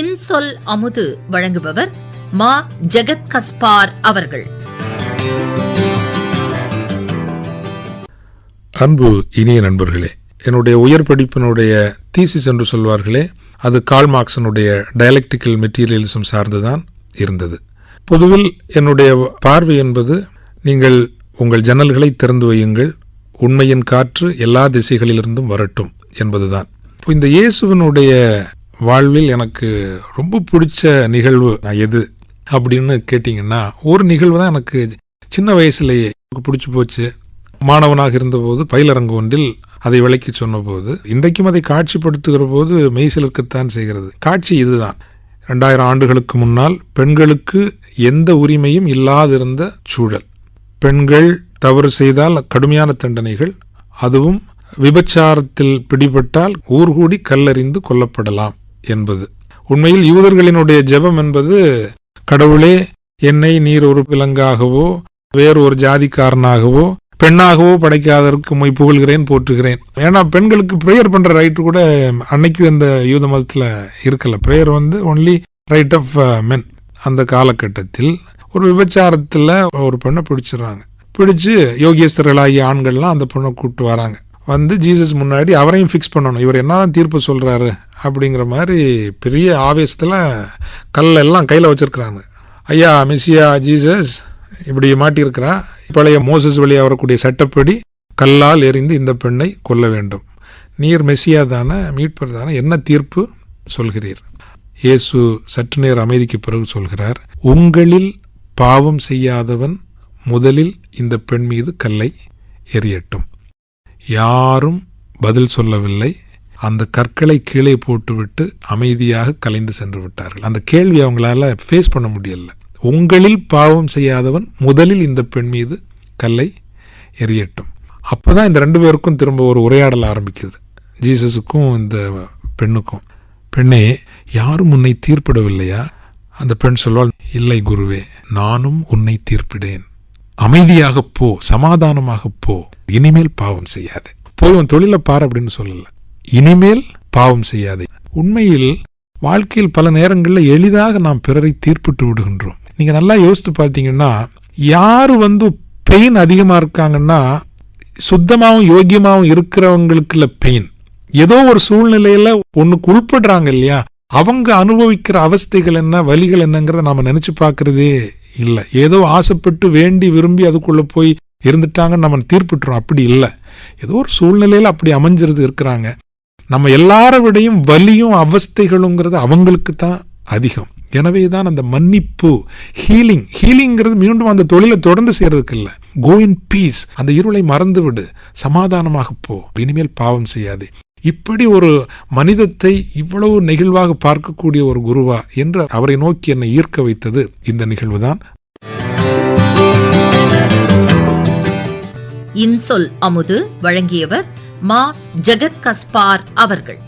இன்சொல் அமுது வழங்குபவர் மா ஜெகத் கஸ்பார் அவர்கள். அன்பு இனிய நண்பர்களே என்னுடைய உயர் படிப்பினுடைய தீசிஸ் என்று சொல்வார்களே அது கால் மார்க்சனுடைய டயலெக்டிக்கல் மெட்டீரியலிசம் சார்ந்துதான் இருந்தது. பொதுவில் என்னுடைய பார்வை என்பது நீங்கள் உங்கள் ஜன்னல்களை திறந்து வையுங்கள் உண்மையின் காற்று எல்லா திசைகளிலிருந்தும் வரட்டும் என்பதுதான். இப்போ இந்த இயேசுவினுடைய வாழ்வில் எனக்கு ரொம்ப பிடிச்ச நிகழ்வு நான் எது அப்படின்னு கேட்டிங்கன்னா ஒரு நிகழ்வு தான் எனக்கு சின்ன வயசுலேயே எனக்கு பிடிச்சி போச்சு. மாணவனாக இருந்தபோது பயிலரங்கு ஒன்றில் அதை விளக்கி சொன்னபோது இன்றைக்கும் அதை காட்சிப்படுத்துகிற போது மெய்சிலிருக்கத்தான் செய்கிறது. காட்சி இதுதான். ரெண்டாயிரம் ஆண்டுகளுக்கு முன்னால் பெண்களுக்கு எந்த உரிமையும் இல்லாதிருந்த சூழல். பெண்கள் தவறு செய்தால் கடுமையான தண்டனைகள் அதுவும் விபச்சாரத்தில் பிடிபட்டால் ஊர்கூடி கல்லறிந்து கொல்லப்படலாம். என்பது. உண்மையில் யூதர்களினுடைய ஜெபம் என்பது கடவுளே என்னை நீர் ஒரு விலங்காகவோ வேறு ஒரு ஜாதிக்காரனாகவோ பெண்ணாகவோ படைக்காதற்கு உம்மை புகழ்கிறேன் போற்றுகிறேன். ஏன்னா பெண்களுக்கு ப்ரேயர் பண்ற ரைட்டு கூட அன்னைக்கு இந்த யூத மதத்துல இருக்கல. ப்ரேயர் வந்து ஒன்லி ரைட் ஆஃப் மென் அந்த காலகட்டத்தில் ஒரு விபச்சாரத்துல ஒரு பெண்ணை பிடிச்சிடுறாங்க. பிடிச்சு யோகேஸ்வரர்களாகிய ஆண்கள்லாம் அந்த பொண்ணை கூப்பிட்டு வராங்க. வந்து ஜீசஸ் முன்னாடி அவரையும் ஃபிக்ஸ் பண்ணணும். இவர் என்ன தீர்ப்பு சொல்கிறாரு அப்படிங்கிற மாதிரி பெரிய ஆவேசத்துல கல்லெல்லாம் கையில் வச்சிருக்கிறாங்க. ஐயா மெஸ்ஸியா ஜீசஸ் இப்படி மாட்டியிருக்கிறான் பழைய மோசஸ் வழியாக வரக்கூடிய சட்டப்படி கல்லால் எறிந்து இந்த பெண்ணை கொல்ல வேண்டும். நீர் மெஸ்ஸியா தானே மீட்பர் தானே என்ன தீர்ப்பு சொல்கிறீர்? இயேசு சற்று நேர அமைதிக்கு பிறகு சொல்கிறார் உங்களில் பாவம் செய்யாதவன் முதலில் இந்த பெண் மீது கல்லை எரியட்டும். யாரும் பதில் சொல்லவில்லை. அந்த கற்களை கீழே போட்டுவிட்டு அமைதியாக கலைந்து சென்று விட்டார்கள். அந்த கேள்வி அவங்களால ஃபேஸ் பண்ண முடியல. உங்களில் பாவம் செய்யாதவன் முதலில் இந்த பெண் மீது கல்லை எறியட்டும். அப்போதான் இந்த ரெண்டு பேருக்கும் திரும்ப ஒரு உரையாடல் ஆரம்பிக்குது. ஜீசஸுக்கும் இந்த பெண்ணுக்கும். பெண்ணே யாரும் உன்னை தீர்ப்பிடவில்லையா? அந்த பெண் சொல்வாள் இல்லை குருவே நானும் உன்னை தீர்ப்பிடேன். அமைதியாக போ சமாதானமாக போ. இனிமேல் பாவம் செய்யாது. போய் உன் தொழிலை பார் அப்படின்னு சொல்லல. இனிமேல் பாவம் செய்யாது. உண்மையில் வாழ்க்கையில் பல நேரங்களில் எளிதாக நாம் பிறரை தீர்ப்பிட்டு விடுகின்றோம். நீங்க நல்லா யோசித்து பார்த்தீங்கன்னா யார் வந்து பெயின் அதிகமாக இருக்காங்கன்னா சுத்தமாகவும் யோக்கியமாகவும் இருக்கிறவங்களுக்குள்ள பெயின் ஏதோ ஒரு சூழ்நிலையில ஒன்றுக்கு உள்படுறாங்க இல்லையா? அவங்க அனுபவிக்கிற அவஸ்தைகள் என்ன வலிகள் என்னங்கிறத நாம நினைச்சு பார்க்கறதே இல்லை. ஏதோ ஆசைப்பட்டு வேண்டி விரும்பி அதுக்குள்ளே போய் இருந்துட்டாங்கன்னு நம்ம தீர்ப்பிட்டுறோம். அப்படி இல்லை. ஏதோ ஒரு சூழ்நிலையில் அப்படி அமைஞ்சிருது இருக்கிறாங்க. நம்ம எல்லார விடையும் வலியும் அவஸ்தைகளுங்கிறது அவங்களுக்கு தான் அதிகம். எனவே தான் அந்த மன்னிப்பு ஹீலிங் ஹீலிங்கிறது மீண்டும் அந்த தொழிலை தொடர்ந்து செய்யறதுக்கு இல்லை. கோ இன் பீஸ் அந்த இருளை மறந்து விடு சமாதானமாக போ. இனிமேல் பாவம் செய்யாது. இப்படி ஒரு மனிதத்தை இவ்வளவு நெகிழ்வாக பார்க்கக்கூடிய ஒரு குருவா என்று அவரை நோக்கி என்னை ஈர்க்க வைத்தது இந்த நிகழ்வுதான். இன்சொல் அமுது வழங்கியவர் மா ஜெகத் கஸ்பார் அவர்கள்.